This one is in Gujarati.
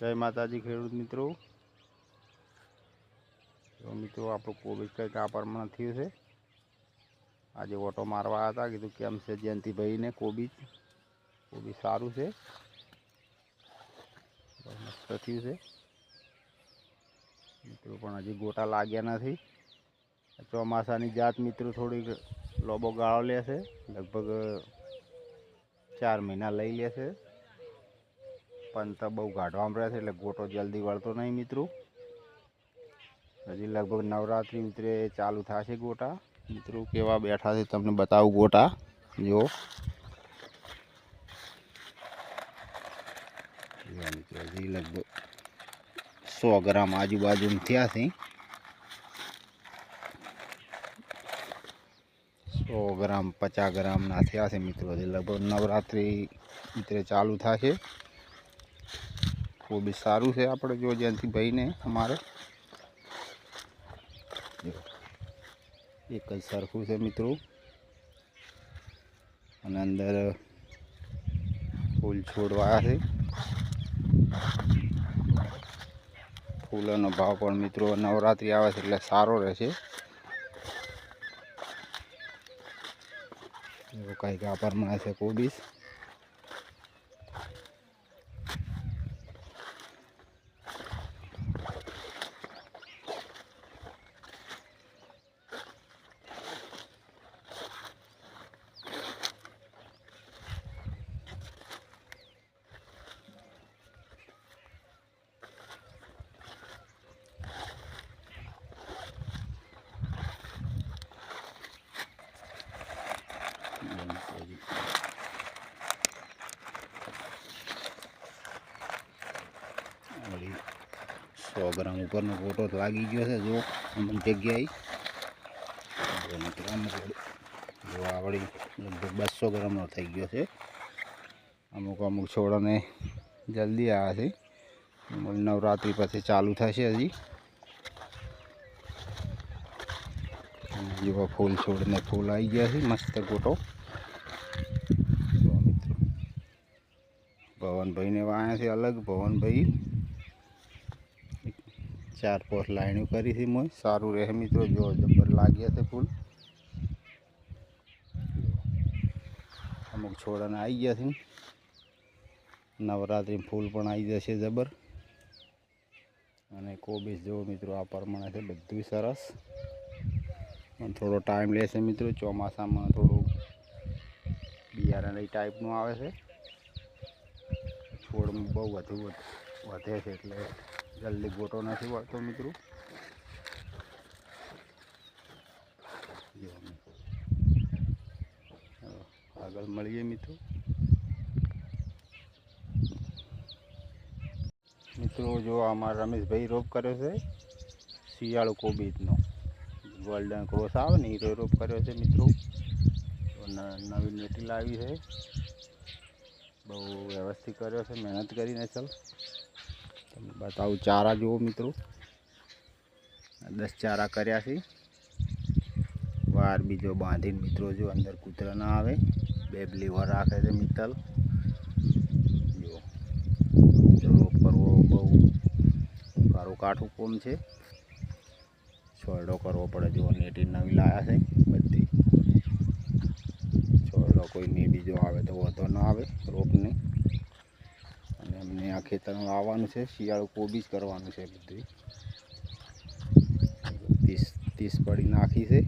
જય માતાજી ખેડૂત મિત્રો. તો મિત્રો, આપણું કોવિડ કંઈક આ પ્રમાણે થયું છે. આજે ઓટો મારવા હતા, કીધું કેમ છે જયંતિભાઈને કોબીજ? કોબીજ સારું છે. મસ્ત થયું છે. મિત્રો, પણ હજી ગોટા લાગ્યા નથી. ચોમાસાની જાત મિત્રો થોડીક લોબો ગાળો લેશે લગભગ ચાર મહિના લઈ લેશે પણ તો બહુ ગાઢવામાં રહે છે એટલે ગોટો જલ્દી વળતો નહીં મિત્રો હજી લગભગ નવરાત્રિ ઉતરે ચાલુ થશે ગોટા મિત્રો કેવા બેઠા છે તમને બતાવું ગોટા જો જો મિત્રો હજી લગભગ સો ગ્રામ આજુબાજુ થયા છે સો ગ્રામ પચાસ ગ્રામના થયા છે મિત્રો હજી લગભગ નવરાત્રિ ઉતરે ચાલુ થશે ખૂબ સારું છે આપણે જો ભાઈને અમારે. એક જ સરખું છે મિત્રો. અને અંદર ફૂલ છોડવાયા છે. ફૂલોનો ભાવ પણ મિત્રો નવરાત્રિ આવે છે એટલે સારો રહેશે. એવું કંઈક આભાર મળે છે કોબીસ સો ગ્રામ ઉપરનો ફોટો લાગી ગયો છે જો અમુક જગ્યાએ જો મિત્રો અમુક વળી- જો આ વળી લગભગ બસો ગ્રામનો થઈ ગયો છે અમુક અમુક છોડોને જલ્દી આવ્યા છે વળી નવરાત્રિ પછી ચાલુ થશે હજી અને જેવા ફૂલ છોડને ફૂલ આવી ગયા છે મસ્ત ગોટો જો મિત્રો ભવનભાઈને વાયા છે અલગ ભવનભાઈ ચાર પાંચ લાઈનો કરી છે મોય. સારું રહે મિત્રો, જો જબર લાગ્યા છે ફૂલ. અમુક છોડાને આવી ગયા છે. નવરાત્રિ ફૂલ પણ આવી જશે જબર. અને કોબીજ જો મિત્રો, આ પ્રમાણે છે બધું સરસ. પણ થોડો ટાઈમ લેશે મિત્રો, ચોમાસામાં થોડું બિયારણ એ ટાઈપનું આવે છે. છોડ બહુ વધુ, વધે છે એટલે જલ્દી ગોટો નથી વળતો મિત્રો જો મિત્રો. હવે આગળ મળીએ મિત્રો મિત્રો જો અમારા રમેશભાઈ રોપ કર્યો છે શિયાળો કોબીજનો ગોલ્ડન ક્રોસ આવે ને એ રોપ કર્યો છે મિત્રો તો ન- નવી નેટી લાવી છે બહુ વ્યવસ્થિત કર્યો છે મહેનત કરીને ચાલ તમને બતાવું ચારા જુઓ મિત્રો. દસ ચારા કર્યા છે. વાર બીજો બાંધીને મિત્રો જો અંદર કૂતરા ના આવે, બે લીવર રાખે છે મિત્તલ. જો રોપ કરવો બહુ કારું કાઠું કોમ છે. છોડો કરવો પડે જો નેટી નવી લાયા છે બધી. છોડો કોઈ નહીં બીજો આવે તો વધો ન આવે રોપને. અને આ ખેતરમાં આવવાનું છે. શિયાળો કોબીજ કરવાનું છે બધી. ત્રીસ ત્રીસ પડી નાખી છે.